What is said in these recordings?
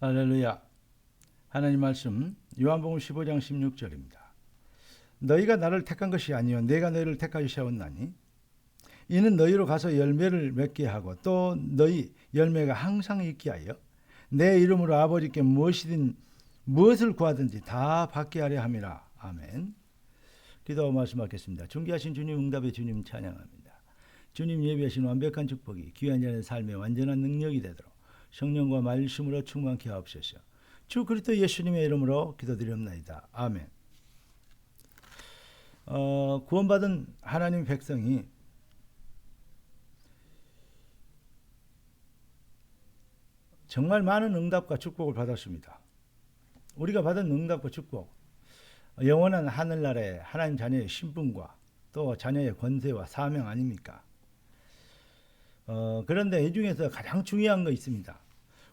할렐루야. 하나님 말씀 요한복음 15장 16절입니다. 너희가 나를 택한 것이 아니요 내가 너희를 택하시었나니 이는 너희로 가서 열매를 맺게 하고 또 너희 열매가 항상 있게 하여 내 이름으로 아버지께 무엇이든 무엇을 구하든지 다 받게 하려 함이라. 아멘. 기도 말씀하겠습니다. 존귀하신 주님 응답의 주님 찬양합니다. 주님 예비하신 완벽한 축복이 귀한 자의 삶의 완전한 능력이 되도록 성령과 말씀으로 충만케 하옵소서. 주 그리스도 예수님의 이름으로 기도드립니다. 아멘. 어, 구원받은 하나님 백성이 정말 많은 응답과 축복을 받았습니다. 우리가 받은 응답과 축복, 영원한 하늘나라의 하나님 자녀의 신분과 또 자녀의 권세와 사명 아닙니까? 어, 그런데 이 중에서 가장 중요한 거 있습니다.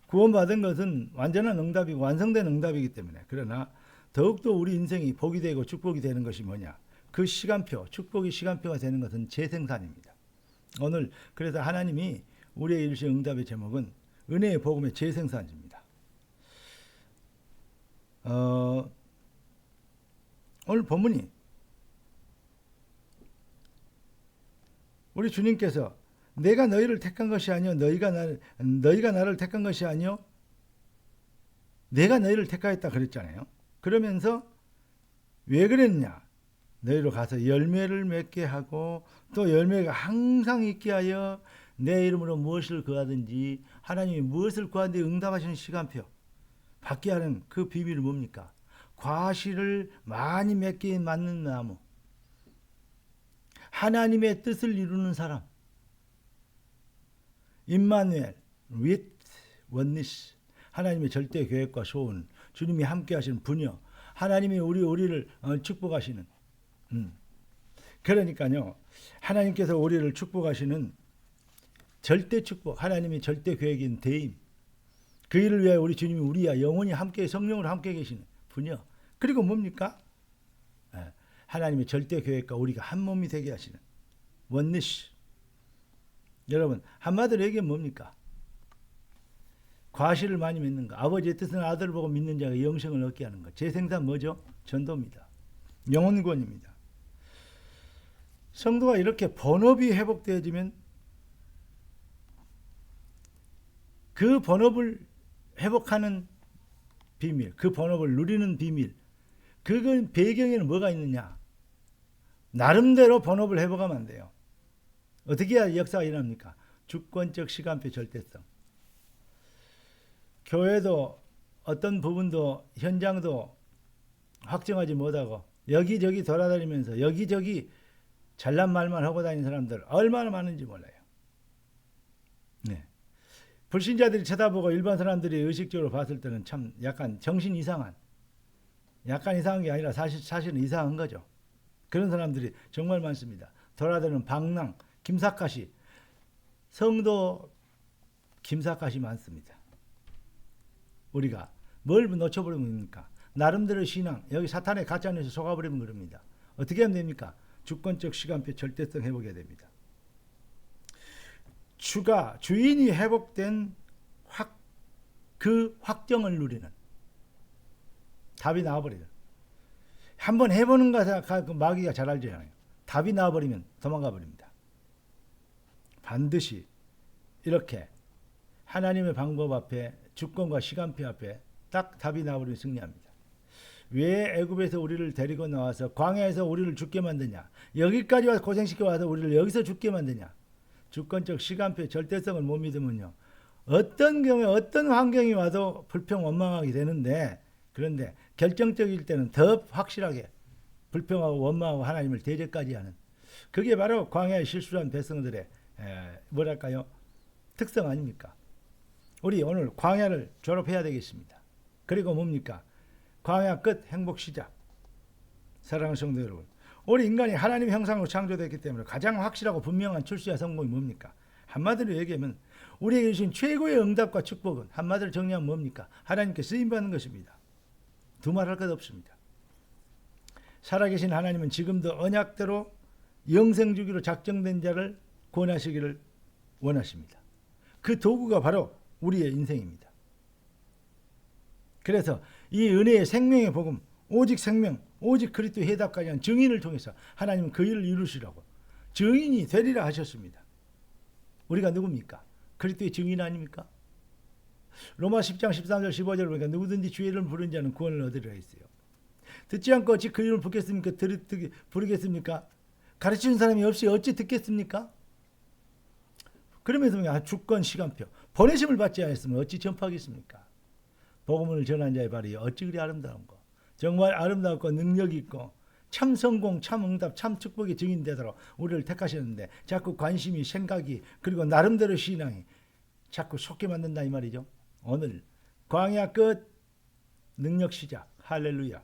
구원받은 것은 완전한 응답이고 완성된 응답이기 때문에 그러나 더욱더 우리 인생이 복이 되고 축복이 되는 것이 뭐냐? 그 시간표, 축복의 시간표가 되는 것은 재생산입니다. 오늘 그래서 하나님이 우리에게 주신 응답의 제목은 은혜의 복음의 재생산입니다. 어, 오늘 본문이 우리 주님께서 내가 너희를 택한 것이 아니요 너희가 나를 너희가 나를 택한 것이 아니요 내가 너희를 택하였다 그랬잖아요. 그러면서 왜 그랬냐? 너희로 가서 열매를 맺게 하고 또 열매가 항상 있게 하여 내 이름으로 무엇을 구하든지 하나님이 무엇을 구하는데 응답하시는 시간표 받게 하는 그 비밀이 뭡니까? 과실을 많이 맺게 맞는 나무 하나님의 뜻을 이루는 사람 임마누엘 with oneness 하나님의 절대 계획과 소원 주님이 함께 하시는 분여 하나님이 우리 우리를 어, 축복하시는 음. 그러니까요 하나님께서 우리를 축복하시는 절대 축복 하나님의 절대 계획인 대임 그 일을 위하여 우리 주님이 우리와 영원히 함께 성령으로 함께 계시는 분여 그리고 뭡니까 예, 하나님의 절대 계획과 우리가 한 몸이 되게 하시는 원니스 여러분 한마디로 얘기하면 뭡니까? 과실을 많이 맺는 거. 아버지의 뜻은 아들을 보고 믿는 자가 영생을 얻게 하는 것. 재생산 뭐죠? 전도입니다. 영혼권입니다. 성도가 이렇게 번업이 회복되어지면 그 번업을 회복하는 비밀, 그 번업을 누리는 비밀, 그건 배경에는 뭐가 있느냐? 나름대로 번업을 회복하면 안 돼요. 어떻게 해야 역사가 일어납니까? 주권적 시간표 절대성. 교회도 어떤 부분도 현장도 확정하지 못하고 여기저기 돌아다니면서 여기저기 잘난 말만 하고 다니는 사람들 얼마나 많은지 몰라요. 네. 불신자들이 쳐다보고 일반 사람들이 의식적으로 봤을 때는 참 약간 정신 이상한 약간 이상한 게 아니라 사실 사실은 이상한 거죠. 그런 사람들이 정말 많습니다. 돌아다니는 방랑, 김사카시 성도 김사카시 많습니다. 우리가 뭘 놓쳐버리면 됩니까? 나름대로 신앙 여기 사탄의 가짜뉴스 속아버리면 그럽니다. 어떻게 하면 됩니까? 주권적 시간표 절대성 회복해야 됩니다. 주가 주인이 회복된 확 그 확정을 누리는 답이 나와버리죠. 한번 해보는 것그 마귀가 잘 알잖아요. 답이 나와버리면 도망가 버립니다. 반드시 이렇게 하나님의 방법 앞에 주권과 시간표 앞에 딱 답이 나오면 승리합니다. 왜 애굽에서 우리를 데리고 나와서 광야에서 우리를 죽게 만드냐? 여기까지 와서 고생시켜 와서 우리를 여기서 죽게 만드냐? 주권적 시간표 절대성을 못 믿으면요. 어떤 경우에 어떤 환경이 와도 불평 원망하게 되는데 그런데 결정적일 때는 더 확실하게 불평하고 원망하고 하나님을 대적까지 하는 그게 바로 광야에 실수한 백성들의 에, 뭐랄까요 특성 아닙니까? 우리 오늘 광야를 졸업해야 되겠습니다. 그리고 뭡니까? 광야 끝 행복 시작. 사랑하는 성도 여러분, 우리 인간이 하나님 형상으로 창조됐기 때문에 가장 확실하고 분명한 출시와 성공이 뭡니까? 한마디로 얘기하면 우리에게 주신 최고의 응답과 축복은 한마디로 정리하면 뭡니까? 하나님께 쓰임 받는 것입니다. 두말할 것 없습니다. 살아계신 하나님은 지금도 언약대로 영생 주기로 작정된 자를 구원하시기를 원하십니다. 그 도구가 바로 우리의 인생입니다. 그래서 이 은혜의 생명의 복음, 오직 생명, 오직 그리스도 해답까지 한 증인을 통해서 하나님은 그 일을 이루시라고 증인이 되리라 하셨습니다. 우리가 누굽니까? 그리스도의 증인 아닙니까? 로마 10장 13절 15절 보니까 누구든지 주의 이름을 부른 자는 구원을 얻으리라 했어요. 듣지 않고 어찌 그 이름을 들, 부르겠습니까? 가르치는 사람이 없이 어찌 듣겠습니까? 그러면서 그냥 주권 시간표 보내심을 받지 않았으면 어찌 전파하겠습니까? 복음을 전한 자의 발이 어찌 그리 아름다운 거 정말 아름답고 능력 있고 참 성공, 참 응답, 참 축복의 증인 되도록 우리를 택하셨는데 자꾸 관심이 생각이 그리고 나름대로 신앙이 자꾸 속게 만든다 이 말이죠. 오늘 광야 끝 능력 시작 할렐루야.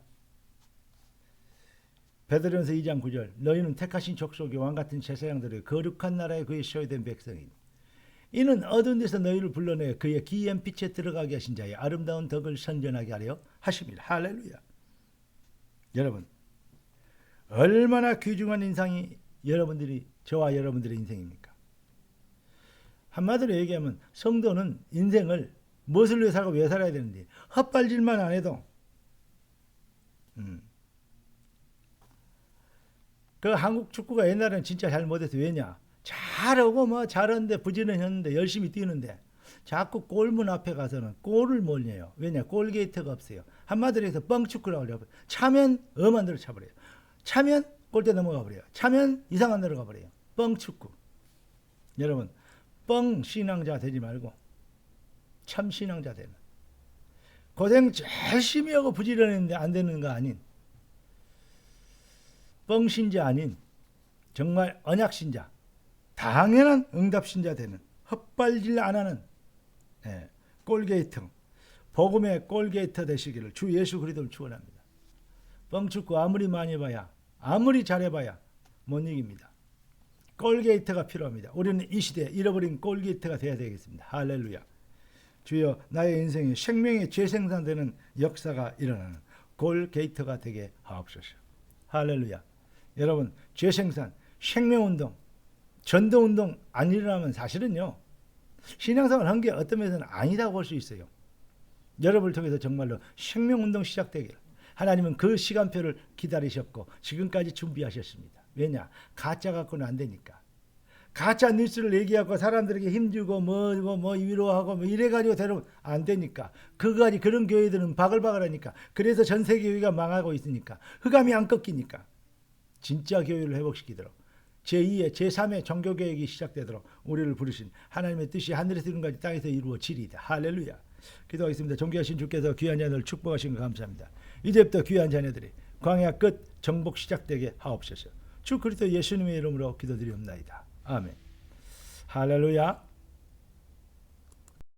베드로전서 2장 9절 너희는 택하신 족속의 왕 같은 제사장들의 거룩한 나라에 그의 소유된 백성이니 이는 어두운 데서 너희를 불러내 그의 기이한 빛에 들어가게 하신 자의 아름다운 덕을 선전하게 하려 하십니다. 할렐루야. 여러분 얼마나 귀중한 인상이 여러분들이 저와 여러분들의 인생입니까? 한마디로 얘기하면 성도는 인생을 무엇을 위해 살고 왜 살아야 되는지 헛발질만 안 해도 음. 그 한국 축구가 옛날에는 진짜 잘 못해서 왜냐 잘하고 뭐 잘하는데 부지런했는데 열심히 뛰는데 자꾸 골문 앞에 가서는 골을 못 내요. 왜냐 골 게이트가 없어요. 한마디로 해서 뻥축구라고 그래요. 차면 엄한 대로 차버려요. 차면 골대 넘어가 버려요. 차면 이상한 데로 가버려요. 뻥축구. 여러분 뻥 신앙자 되지 말고 참 신앙자 되는 고생 열심히 하고 부지런했는데 안 되는 거 아닌 뻥신자 아닌 정말 언약신자 당연한 응답신자 되는 헛발질 안 하는 예, 골게이트 복음의 골게이트 되시기를 주 예수 그리스도를 축원합니다. 뻥축구 아무리 많이 봐야 아무리 잘해봐야 못 이깁니다. 골게이트가 필요합니다. 우리는 이 시대에 잃어버린 골게이트가 되어야 되겠습니다. 할렐루야. 주여 나의 인생에 생명의 재생산되는 역사가 일어나는 골게이트가 되게 하옵소서. 할렐루야. 여러분 재생산, 생명운동, 전도운동 안 일어나면 사실은요. 신앙생활 한 게 어떤 면에서는 아니다고 볼 수 있어요. 여러분을 통해서 정말로 생명운동 시작되길 하나님은 그 시간표를 기다리셨고 지금까지 준비하셨습니다. 왜냐? 가짜 갖고는 안 되니까. 가짜 뉴스를 얘기하고 사람들에게 힘주고 뭐뭐 뭐 위로하고 뭐 이래가지고 되면 안 되니까 그가지 그런 교회들은 바글바글하니까 그래서 전 세계 교회가 망하고 있으니까 흑암이 안 꺾이니까 진짜 교회를 회복시키도록 제2의 제3의 종교 개혁이 시작되도록 우리를 부르신 하나님의 뜻이 하늘에서 이룬 땅에서 이루어지리이다. 할렐루야. 기도하겠습니다. 존귀하신 주께서 귀한 자녀를 축복하신 것 감사합니다. 이제부터 귀한 자녀들이 광야 끝 정복 시작되게 하옵소서. 주 그리스도 예수님의 이름으로 기도드리옵나이다. 아멘. 할렐루야